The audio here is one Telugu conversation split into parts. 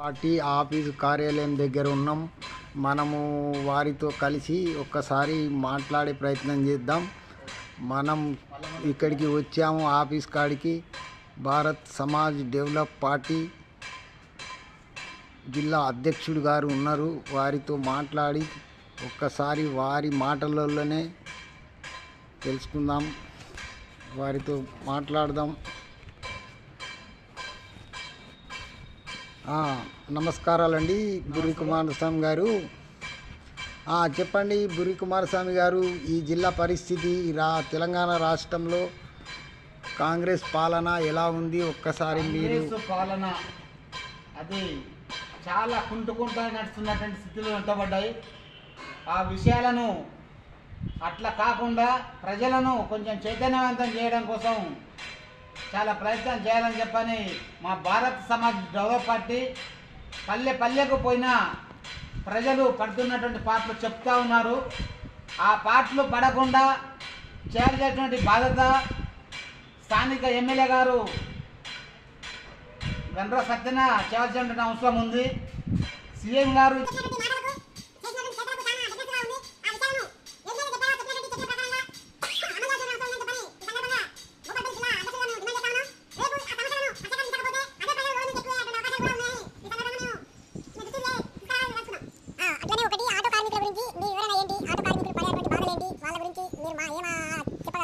పార్టీ ఆఫీసు కార్యాలయం దగ్గర ఉన్నాం. మనము వారితో కలిసి ఒక్కసారి మాట్లాడే ప్రయత్నం చేద్దాం. మనం ఇక్కడికి వచ్చాము ఆఫీస్ కాడికి. భారత్ సమాజ్ డెవలప్ పార్టీ జిల్లా అధ్యక్షుడు గారు ఉన్నారు. వారితో మాట్లాడి ఒక్కసారి వారి మాటలలోనే తెలుసుకుందాం. వారితో మాట్లాడదాం. నమస్కారాలండి బుర్రి కుమారస్వామి గారు. చెప్పండి బుర్రి కుమారస్వామి గారు ఈ జిల్లా పరిస్థితి రా తెలంగాణ రాష్ట్రంలో కాంగ్రెస్ పాలన ఎలా ఉంది? ఒక్కసారి మీరు పాలన అది చాలా కుంటుకుంటా నడుస్తున్నటువంటి స్థితిలో ఉంటబడ్డాయి ఆ విషయాలను అట్లా కాకుండా ప్రజలను కొంచెం చైతన్యవంతం చేయడం కోసం చాలా ప్రయత్నం చేయాలని చెప్పని మా భారత్ సమాజ్ డెవలప్ పార్టీ పల్లె పల్లెకు పోయిన ప్రజలు పడుతున్నటువంటి పాటలు చెప్తా ఉన్నారు. ఆ పాటలు పడకుండా చేయాల్సినటువంటి బాధ్యత స్థానిక ఎమ్మెల్యే గారు గండ్ర సత్యన చేయాల్సినటువంటి అవసరం ఉంది. సీఎం గారు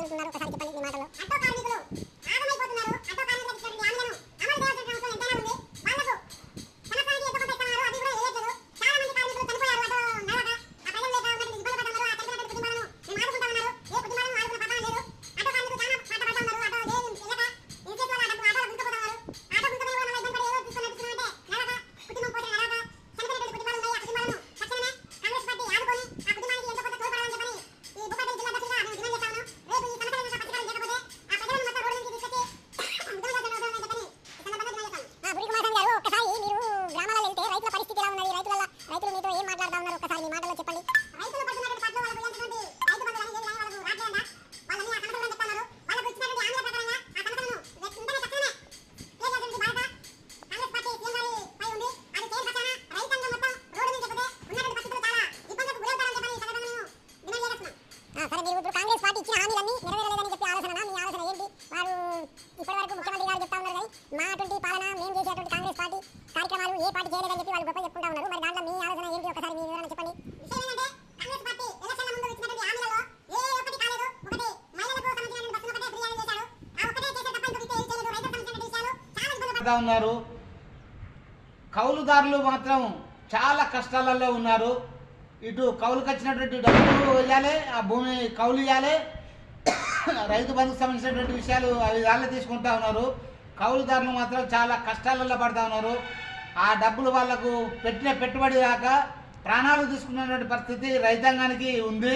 చెప్పగలుగుతున్నారు ఒకసారి చెప్పండి మీ మాటలో సరే మీరు ఇప్పుడు కాంగ్రెస్ పార్టీ ఇచ్చిన హామీలన్నీ నెరవేరలేదని చెప్పి ఆలోచన మీ ఆలోచన ఏంటి? వారు ఇప్పటివరకు ముఖ్యమంత్రి గారు చెప్తా ఉన్నారు కానీ మా అటువంటి పాలన మేము చేసేటువంటి కాంగ్రెస్ పార్టీ కార్యక్రమాలు ఏ పార్టీ చేయలేదని చెప్పి వాళ్ళు గొప్ప చెప్పుకుంటా ఉన్నారు. మరి దాంట్లో మీ ఆలోచన ఏంటి? ఒకసారి మీ వివరణ చెప్పండి. విషయం ఏంటంటే కాంగ్రెస్ పార్టీ ఎలక్షన్ల ముందు ఇచ్చినటువంటి హామీలలో ఏ ఒక్కటి కాలేదు. ఒకటి మహిళలకు సంబంధించినటువంటి బస్సులు ఒకటే ఫ్రీ అని చేశారు. ఆ ఒక్కటే చేసే తప్ప ఇంకొకటి ఏం చేయలేదు. రైతులకు సంబంధించిన విషయాలు చాలా ఇబ్బంది పడతా ఉన్నారు. కౌలుదారులు మాత్రం చాలా కష్టాలలో ఉన్నారు. ఇటు కౌలుకి వచ్చినటువంటి డబ్బులు ఇవ్వాలి ఆ భూమి కౌలు ఇవ్వాలి రైతు బంధుకు సంబంధించినటువంటి విషయాలు అవి వాళ్ళే తీసుకుంటా ఉన్నారు. కౌలుదారులు మాత్రం చాలా కష్టాలలో పడతా ఉన్నారు. ఆ డబ్బులు వాళ్ళకు పెట్టిన పెట్టుబడి దాకా ప్రాణాలు తీసుకున్నటువంటి పరిస్థితి రైతాంగానికి ఉంది.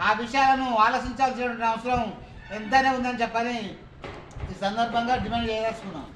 ఆ విషయాలను ఆలోచించాల్సినటువంటి అవసరం ఎంతనే ఉందని చెప్పని ఈ సందర్భంగా డిమాండ్ చేయదలుచుకున్నాం.